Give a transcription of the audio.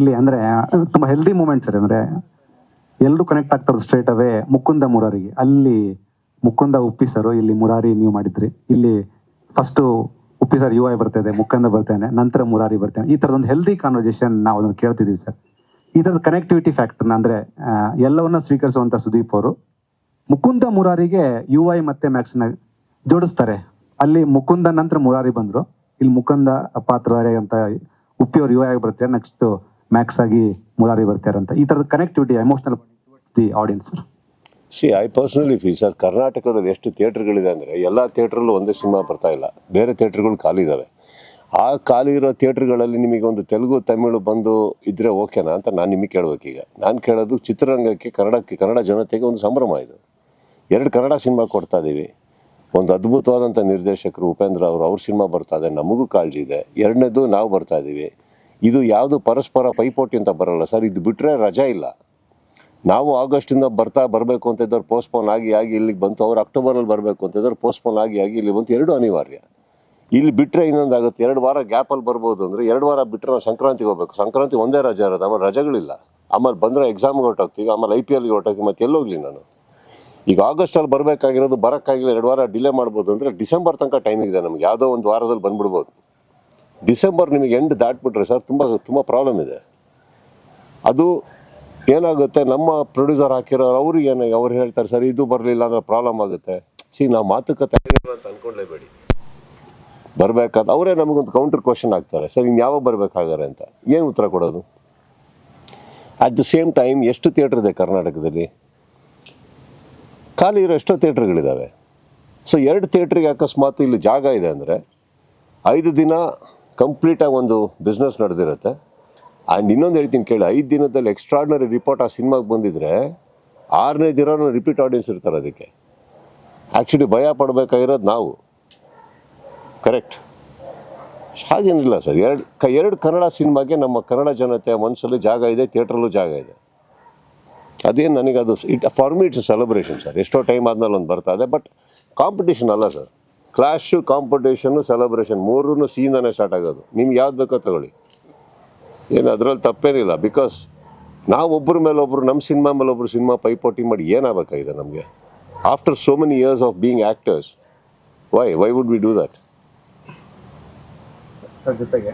ಇಲ್ಲಿ ಅಂದ್ರೆ, ತುಂಬಾ ಹೆಲ್ದಿ ಮೂಮೆಂಟ್ ಸರ್ ಅಂದ್ರೆ ಎಲ್ಲರೂ ಕನೆಕ್ಟ್ ಆಗ್ತಾರೆ ಸ್ಟ್ರೇಟ್ ಅವೇ ಮುಕುಂದ ಮುರಾರಿಗೆ ಅಲ್ಲಿ ಮುಕುಂದ ಉಪ್ಪಿ ಸರ್ ಇಲ್ಲಿ ಮುರಾರಿ ನೀವು ಮಾಡಿದ್ರಿ. ಇಲ್ಲಿ first Uppi sir U I ಬರ್ತಾಯಿದೆ ಮುಕುಂದ ಬರ್ತಾನೆ ನಂತರ ಮುರಾರಿ ಬರ್ತೇನೆ ಈ ಥರದೊಂದು ಹೆಲ್ದಿ ಕಾನ್ವರ್ಸೇಷನ್ ನಾವು ಅದನ್ನು ಕೇಳ್ತಿದೀವಿ ಸರ್ ಈ ತರದ ಕನೆಕ್ಟಿವಿಟಿ ಫ್ಯಾಕ್ಟರ್ನ ಅಂದ್ರೆ ಎಲ್ಲವನ್ನ ಸ್ವೀಕರಿಸುವಂತ ಸುದೀಪ್ ಅವರು ಮುಕುಂದ ಮುರಾರಿಗೆ ಯು ಐ ಮತ್ತೆ ಮ್ಯಾಕ್ಸ್ನ ಜೋಡಿಸ್ತಾರೆ. ಅಲ್ಲಿ ಮುಕುಂದ ನಂತರ ಮುರಾರಿ ಬಂದ್ರು. ಇಲ್ಲಿ ಮುಕುಂದ ಪಾತ್ರಧಾರಿ ಅಂತ ಉಪ್ಪಿ ಅವ್ರು ಯು ಐ ಆಗಿ ಬರ್ತಾರೆ ನೆಕ್ಸ್ಟ್ ಮ್ಯಾಕ್ಸ್ ಆಗಿ ಮುರಾರಿ ಬರ್ತಾರೆ ಅಂತ. ಈ ಥರದ connectivity emotional the audience sir see I personally feel sir ಕರ್ನಾಟಕದಲ್ಲಿ ಎಷ್ಟು ಥಿಯೇಟ್ರ್ಗಳಿದೆ ಅಂದರೆ ಎಲ್ಲ ಥಿಯೇಟ್ರಲ್ಲೂ ಒಂದೇ ಸಿನಿಮಾ ಬರ್ತಾ ಇಲ್ಲ. ಬೇರೆ ಥಿಯೇಟ್ರ್ಗಳು ಖಾಲಿ ಇದ್ದಾವೆ ಆ ಖಾಲಿ ಇರೋ ಥಿಯೇಟ್ರ್ಗಳಲ್ಲಿ ನಿಮಗೆ ಒಂದು ತೆಲುಗು, ತಮಿಳು ಬಂದು ಇದ್ದರೆ ಓಕೆನಾ ಅಂತ ನಾನು ನಿಮಗೆ ಕೇಳಬೇಕೀಗ ನಾನು ಕೇಳೋದು ಚಿತ್ರರಂಗಕ್ಕೆ, ಕನ್ನಡಕ್ಕೆ, ಕನ್ನಡ ಜನತೆಗೆ ಒಂದು ಸಂಭ್ರಮ ಇದು. ಎರಡು ಕನ್ನಡ ಸಿನಿಮಾ ಕೊಡ್ತಾ ಇದ್ದೀವಿ ಒಂದು ಅದ್ಭುತವಾದಂಥ ನಿರ್ದೇಶಕರು ಉಪೇಂದ್ರ ಅವರು, ಅವ್ರ ಸಿನಿಮಾ ಬರ್ತಾ ಇದೆ, ನಮಗೂ ಕಾಳಜಿ ಇದೆ. ಎರಡನೇದು ನಾವು ಬರ್ತಾ ಇದ್ದೀವಿ ಇದು ಯಾವುದು ಪರಸ್ಪರ ಪೈಪೋಟಿ ಅಂತ ಬರಲ್ಲ ಸರ್, ಇದು ಬಿಟ್ಟರೆ ರಜಾ ಇಲ್ಲ. ನಾವು ಆಗಸ್ಟಿಂದ ಬರ್ತಾ ಬರಬೇಕು ಅಂತ ಇದ್ದವ್ರು ಪೋಸ್ಟ್ಪೋನ್ ಆಗಿ ಆಗಿ ಇಲ್ಲಿಗೆ ಬಂತು, ಅವ್ರು ಅಕ್ಟೋಬರಲ್ಲಿ ಬರಬೇಕು ಅಂತ ಇದ್ದವ್ರು ಪೋಸ್ಟ್ಪೋನ್ ಆಗಿ ಆಗಿ ಇಲ್ಲಿ ಬಂತು, ಎರಡು ಅನಿವಾರ್ಯ. ಇಲ್ಲಿ ಬಿಟ್ಟರೆ ಇನ್ನೊಂದಾಗುತ್ತೆ ಎರಡು ವಾರ ಗ್ಯಾಪಲ್ಲಿ ಬರ್ಬೋದು ಅಂದರೆ ಎರಡು ವಾರ ಬಿಟ್ಟರೆ ನಾವು ಸಂಕ್ರಾಂತಿಗೆ ಹೋಗ್ಬೇಕು. ಸಂಕ್ರಾಂತಿ ಒಂದೇ ರಜಾ ಇರೋದು, ಆಮೇಲೆ ರಜೆಗಳಿಲ್ಲ. ಆಮೇಲೆ ಬಂದರೆ ಎಕ್ಸಾಮ್ಗೆ ಹೊಟ್ಟೋಗ್ತೀವಿ ಆಮೇಲೆ ಐ ಪಿ ಎಲ್ಗೆ ಹೊರಟೋಗ್ತೀವಿ, ಮತ್ತೆ ಎಲ್ಲೋಗ್ಲಿ ನಾನು? ಈಗ ಆಗಸ್ಟಲ್ಲಿ ಬರಬೇಕಾಗಿರೋದು ಬರೋಕ್ಕಾಗಿಲ್ಲ, ಎರಡು ವಾರ ಡಿಲೇ ಮಾಡ್ಬೋದು ಅಂದರೆ ಡಿಸೆಂಬರ್ ತನಕ ಟೈಮ್ ಇದೆ ನಮ್ಗೆ, ಯಾವುದೋ ಒಂದು ವಾರದಲ್ಲಿ ಬಂದ್ಬಿಡ್ಬೋದು. ಡಿಸೆಂಬರ್ ನಿಮಗೆ ಎಂಡ್ ದಾಟ್ಬಿಟ್ರೆ ಸರ್ ತುಂಬ ತುಂಬ ಪ್ರಾಬ್ಲಮ್ ಇದೆ. ಅದು ಏನಾಗುತ್ತೆ, ನಮ್ಮ ಪ್ರೊಡ್ಯೂಸರ್ ಹಾಕಿರೋರು ಅವ್ರಿಗೆ ಏನು, ಅವ್ರು ಹೇಳ್ತಾರೆ, ಸರ್, ಇದು ಬರಲಿಲ್ಲ ಅಂದ್ರೆ ಪ್ರಾಬ್ಲಮ್ ಆಗುತ್ತೆ. ಸಿ ನಾವು ಮಾತುಕತೆ ಅಂತ ಅನ್ಕೊಳ್ಳೇಬೇಡಿ ಬರಬೇಕಾದ, ಅವರೇ ನಮಗೊಂದು ಕೌಂಟರ್ ಕ್ವಶನ್ ಹಾಕ್ತಾರೆ. ಸರ್ ಇನ್ನು ಯಾವಾಗ ಬರಬೇಕಾಗಾರೆ ಅಂತ? ಏನು ಉತ್ತರ ಕೊಡೋದು? ಅಟ್ ದ ಸೇಮ್ ಟೈಮ್ ಎಷ್ಟು ಥಿಯೇಟರ್ ಇದೆ ಕರ್ನಾಟಕದಲ್ಲಿ? ಖಾಲಿ ಇರೋ ಎಷ್ಟೋ ಥಿಯೇಟ್ರ್ಗಳಿದ್ದಾವೆ ಸೊ ಎರಡು ಥಿಯೇಟ್ರಿಗೆ ಅಕಸ್ಮಾತ್ ಇಲ್ಲಿ ಜಾಗ ಇದೆ ಅಂದರೆ, ಐದು ದಿನ ಕಂಪ್ಲೀಟಾಗಿ ಒಂದು ಬಿಸ್ನೆಸ್ ನಡೆದಿರುತ್ತೆ. ಆ್ಯಂಡ್ ಇನ್ನೊಂದು ಹೇಳ್ತೀನಿ ಕೇಳಿ, ಐದು ದಿನದಲ್ಲಿ ಎಕ್ಸ್ಟ್ರಾಡ್ನರಿ ರಿಪೋರ್ಟ್ ಆ ಸಿನಿಮಾಗೆ ಬಂದಿದ್ರೆ, ಆರನೇ ದಿನ ರಿಪೀಟ್ ಆಡಿಯನ್ಸ್ ಇರ್ತಾರೆ ಅದಕ್ಕೆ. ಆ್ಯಕ್ಚುಲಿ ಭಯ ಪಡಬೇಕಾಗಿರೋದು ನಾವು. ಕರೆಕ್ಟ್ ಹಾಗೇನಿಲ್ಲ ಸರ್, ಎರಡು ಕ, ಎರಡು ಕನ್ನಡ ಸಿನಿಮಾಗೆ ನಮ್ಮ ಕನ್ನಡ ಜನತೆಯ ಮನಸ್ಸಲ್ಲಿ ಜಾಗ ಇದೆ ಥಿಯೇಟ್ರಲ್ಲೂ ಜಾಗ ಇದೆ. ಅದೇನು ನನಗೆ ಅದು it for me it's celebration sir ಎಷ್ಟೋ ಟೈಮ್ ಆದಮೇಲೆ ಒಂದು ಬರ್ತಾ ಇದೆ ಬಟ್ ಕಾಂಪಿಟೇಷನ್ ಅಲ್ಲ ಸರ್ ಕ್ಲಾಶು ಕಾಂಪಿಟೇಷನ್ನು ಸೆಲೆಬ್ರೇಷನ್ ಮೂರೂ ಸೀಯಿಂದನೇ ಸ್ಟಾರ್ಟ್ ಆಗೋದು. ನಿಮ್ಗೆ ಯಾವ್ದು ಬೇಕೋ ತಗೊಳ್ಳಿ. ಏನು, ಅದರಲ್ಲಿ ತಪ್ಪೇನಿಲ್ಲ. ಬಿಕಾಸ್ ನಾವು ಒಬ್ಬರ ಮೇಲೆ ಒಬ್ಬರು ನಮ್ಮ ಸಿನಿಮಾ ಮೇಲೆ ಒಬ್ಬರು ಸಿನಿಮಾ ಪೈಪೋಟಿ ಮಾಡಿ ಏನಾಗಬೇಕಾಗಿದೆ ನಮಗೆ? After so many years of being actors why why would we do that ಜೊತೆಗೆ